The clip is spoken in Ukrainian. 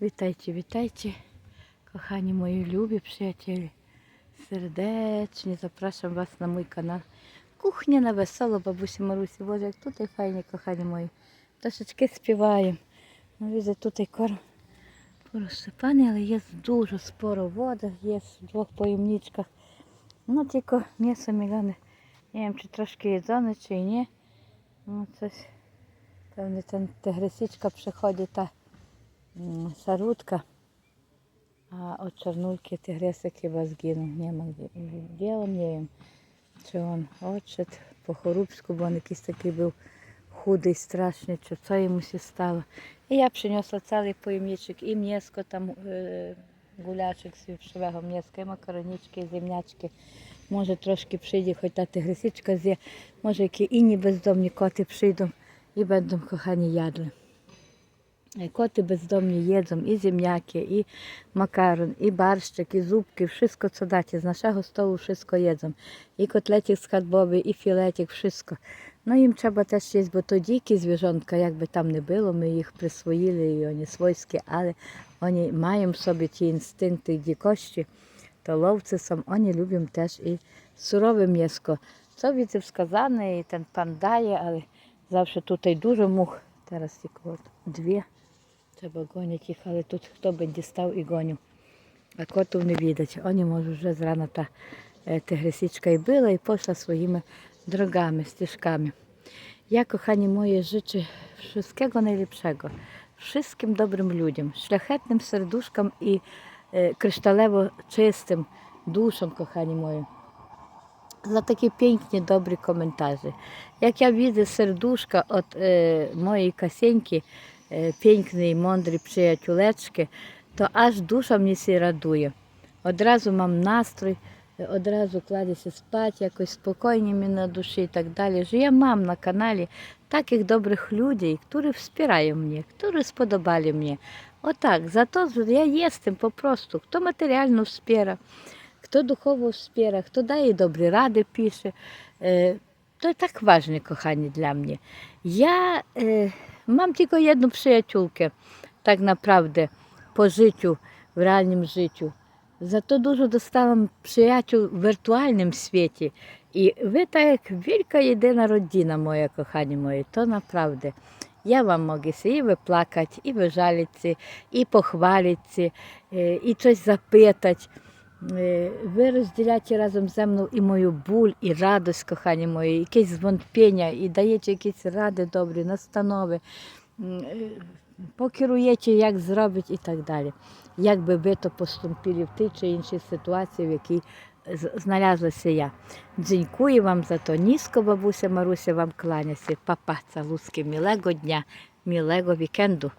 Witajcie, witajcie, kochani mої любі przyjaciele. Запрошую вас на мій канал. Кухня на весело, бабусі Марусі. Боже, як тут і файні, кохані мої. Пташечки співаємо. Візе тут і корм порозсипаний, але є дуже споро вода, є в двох поємничках. Ну, тільки м'ясо мільйони. Не wiem, чи трошки їдзоне, чи ні. Ну, coś. Певне, там тигрисичка приходить та м. А от хіба згинув. Нема де. Де он, не wiem. Чи он отчет по-хорубську, бо він якийсь такий був худий, страшний, чи це йому сі стало. І я принесла цілий поємничок, і м'яско там е, гулячок свівшивого м'яска, і макаронічки, і земнячки. Може трошки прийде, хоч та тигрисичка з'є, може які інні бездомні коти прийдуть і będą кохані ядли. Е, Коти бездомні їдзą і земняки, і макарон, і барщик, і зубки, wszystko co dacie. Z naszego stołu wszystko jedzą. I kotlecik skarbowy, i filecik, wszystko. No im trzeba też jeść, bo to dzikie zwierzątka, jakby tam nie było, my ich przyswoili i oni swojskie, ale oni mają w sobie ті instynkty dzikości, to lovcy są, oni lubią też i surowe mięsko. Co widzę wskazane i ten pan daje, ale zawsze tutaj dużo much, teraz tylko от dwie. Треба гонять їх, але тут хто będzie став і гоню. А котів не видать. Вони, може, вже зрано та е, тигрисичка і била і пішла своїми drogami, стежками. Ja, kochani moje, życzę wszystkiego najlepszego. Wszystkim dobrym ludziom, szlachetnym serduszkom i e, kryształewo czystym duszom, kochani moje. Za takie pięknie dobre komentarze. Jak ja widzę serduszka od e, mojej Kasieńki, e, raduje. Od razu mam nastrój, e, od razu kładę się spać, jakoś spokojnie mi na duszy i tak dalej. Że ja mam na kanale takich dobrych ludzi, którzy wspierają mnie, którzy spodobali mnie. O tak, za to, że ja jestem po prostu. Kto materialnie wspiera, kto duchowo wspiera, kto daje dobre rady, pisze. E, To tak ważne, kochani, dla mnie. Ja e, mam tylko jedną przyjaciółkę, tak naprawdę, po życiu, w realnym życiu. To dużo dostałam przyjaciół w wirtualnym świecie. I wy tak jak wielka jedyna rodzina moja, kochani moi, to naprawdę. Я вам можу і виплакати, і вижалитися, і похвалитися, е, і щось запитати. Е, Ви розділяєте разом зі мною і мою буль, і радость, кохані мої, якесь звонпіння, і даєте якісь ради добрі, настанови, е, покеруєте, як зробити і так далі. Як би ви то поступили в тій чи іншій ситуації, в якій з- я. Дзінькую вам за то. Низько, бабуся Маруся, вам кланяся. Папа, цалуски, мілего дня, мілего вікенду.